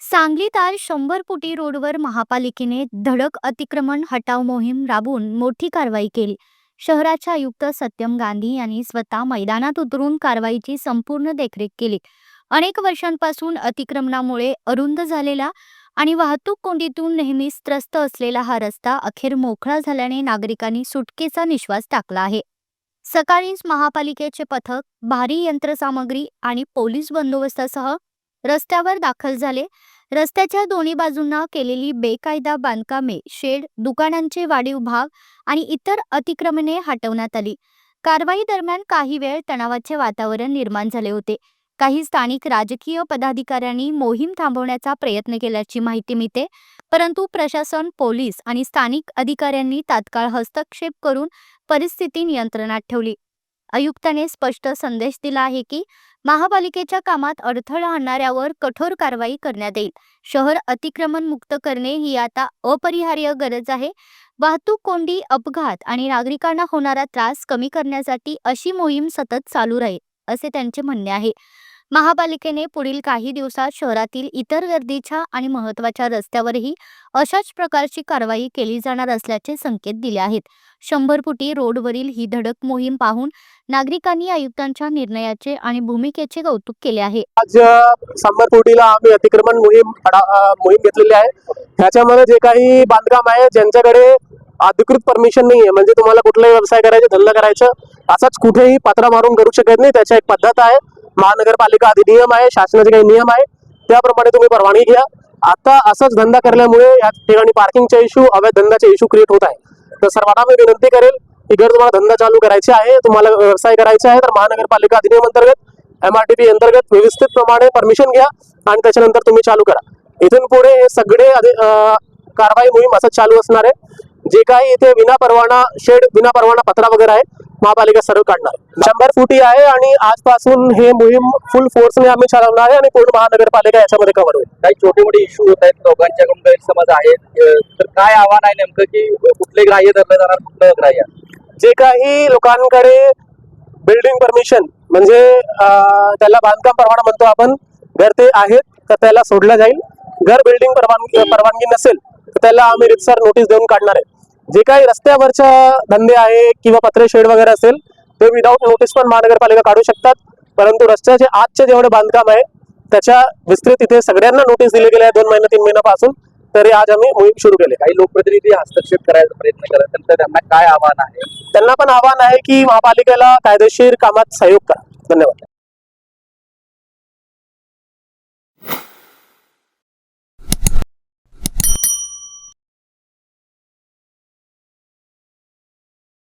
सांगलीत आज शंभर फुटी रोडवर महापालिकेने धडक अतिक्रमण हटाव मोहीम राबवून मोठी कारवाई केली. शहराचे आयुक्त सत्यम गांधी यांनी स्वतः मैदानात उतरून कारवाईची संपूर्ण देखरेख केली. अनेक वर्षांपासून अतिक्रमणामुळे अरुंद झालेला आणि वाहतूक कोंडीतून नेहमीच त्रस्त असलेला हा रस्ता अखेर मोकळा झाल्याने नागरिकांनी सुटकेचा निश्वास टाकला आहे. सकाळीच महापालिकेचे पथक भारी यंत्रसामग्री आणि पोलीस बंदोबस्तासह रस्त्यावर दाखल झाले. रस्त्याच्या दोन्ही बाजूंना केलेली बेकायदा बांधकामे शेड दुकानांचे वाढीव भाग आणि इतर अतिक्रमणे हटवण्यात आली. कारवाई दरम्यान काही वेळ तणावाचे वातावरण निर्माण झाले होते. काही स्थानिक राजकीय पदाधिकाऱ्यांनी मोहीम थांबवण्याचा प्रयत्न केल्याची माहिती मिळते परंतु प्रशासन पोलीस आणि स्थानिक अधिकाऱ्यांनी तात्काळ हस्तक्षेप करून परिस्थिती नियंत्रणात ठेवली. आयुक्ताने स्पष्ट संदेश दिला आहे की महापालिकेच्या कामात अडथळा आणणाऱ्यावर कठोर कारवाई करण्यात येईल. शहर अतिक्रमण मुक्त करणे ही आता अपरिहार्य गरज आहे. वाहतूक कोंडी अपघात आणि नागरिकांना होणारा त्रास कमी करण्यासाठी अशी मोहीम सतत चालू राहील असे त्यांचे म्हणणे आहे. महापालिकेने पुढील काही दिवसात शहरातील इतर गर्दीच्या आणि महत्त्वाच्या रस्त्यावरही अशाच प्रकारची कारवाई केली जाणार असल्याचे संकेत दिले आहेत. शंभर फुटी रोडवरील ही धडक मोहीम पाहून नागरिकांनी आयुक्तांच्या निर्णयाचे आणि भूमिकेचे कौतुक केले आहे. आज शंभर फुटीला आम्ही अतिक्रमण मोहीम मोहीम घेतलेली आहे. त्याच्यामध्ये जे काही बांधकाम आहे ज्यांच्याकडे अधिकृत परमिशन नाही आहे म्हणजे तुम्हाला कुठलाही व्यवसाय करायचा धंदा करायचा असाच कुठेही पत्रा मारून करू शकत नाही. त्याच्या एक पद्धत आहे. महानगरपालिका अधिनियम आहे शासनाचे काही नियम आहे. त्याप्रमाणे तुम्ही परवानगी घ्या. आता असाच धंदा करल्यामुळे या ठिकाणी पार्किंगचा इश्यू अवैध धंदाचा इश्यू क्रिएट होत आहे. तर सर्वांना मी विनंती करेल की जर तुम्हाला धंदा चालू करायचे आहे तुम्हाला व्यवसाय करायचा आहे तर महानगरपालिका अधिनियम अंतर्गत एम आर टी पी अंतर्गत व्यवस्थित प्रमाणे परमिशन घ्या आणि त्याच्यानंतर तुम्ही चालू करा. इथून पुढे हे सगळे अधि- कारवाई मोहीम असंच चालू असणार आहे. जे काही इथे विना परवाना शेड विना परवाना पत्रा वगैरे आहे महापालिका सर्व काढणार. शंभर फुटी आहे आणि आजपासून हे मोहीम फुल फोर्सने आम्ही चालवणार आहे आणि पूर्ण महानगरपालिका याच्यामध्ये कव्हर होईल. काही छोटे मोठे इश्यू होत आहेत लोकांच्याकडून गैरसमज आहेत अ, तर काय आव्हान आहे नेमकं की कुठले ग्राह्य धरलं जाणार कुठलं ग्राह्य? जे काही लोकांकडे बिल्डिंग परमिशन म्हणजे त्याला बांधकाम परवाना म्हणतो आपण घर ते आहेत तर त्याला सोडलं जाईल. घर बिल्डिंग परवानगी परवानगी नसेल तर त्याला आम्ही रितसर नोटीस देऊन काढणार आहे. जे काही रस्त्यावरच्या धंदे आहे किंवा पत्रे शेड वगैरे असेल ते विदाऊट नोटीस पण महानगरपालिका काढू शकतात. परंतु रस्त्याचे आजचे जेवढे बांधकाम आहे त्याच्या विस्तृत इथे सगळ्यांना नोटीस दिले गेले आहे दोन महिने तीन महिन्यापासून. तरी आज आम्ही मोहीम सुरू केले काही लोकप्रतिनिधी हस्तक्षेप करायचा प्रयत्न करत तर त्यांना काय आव्हान आहे? त्यांना पण आव्हान आहे की महापालिकेला कायदेशीर कामात सहयोग करा. धन्यवाद.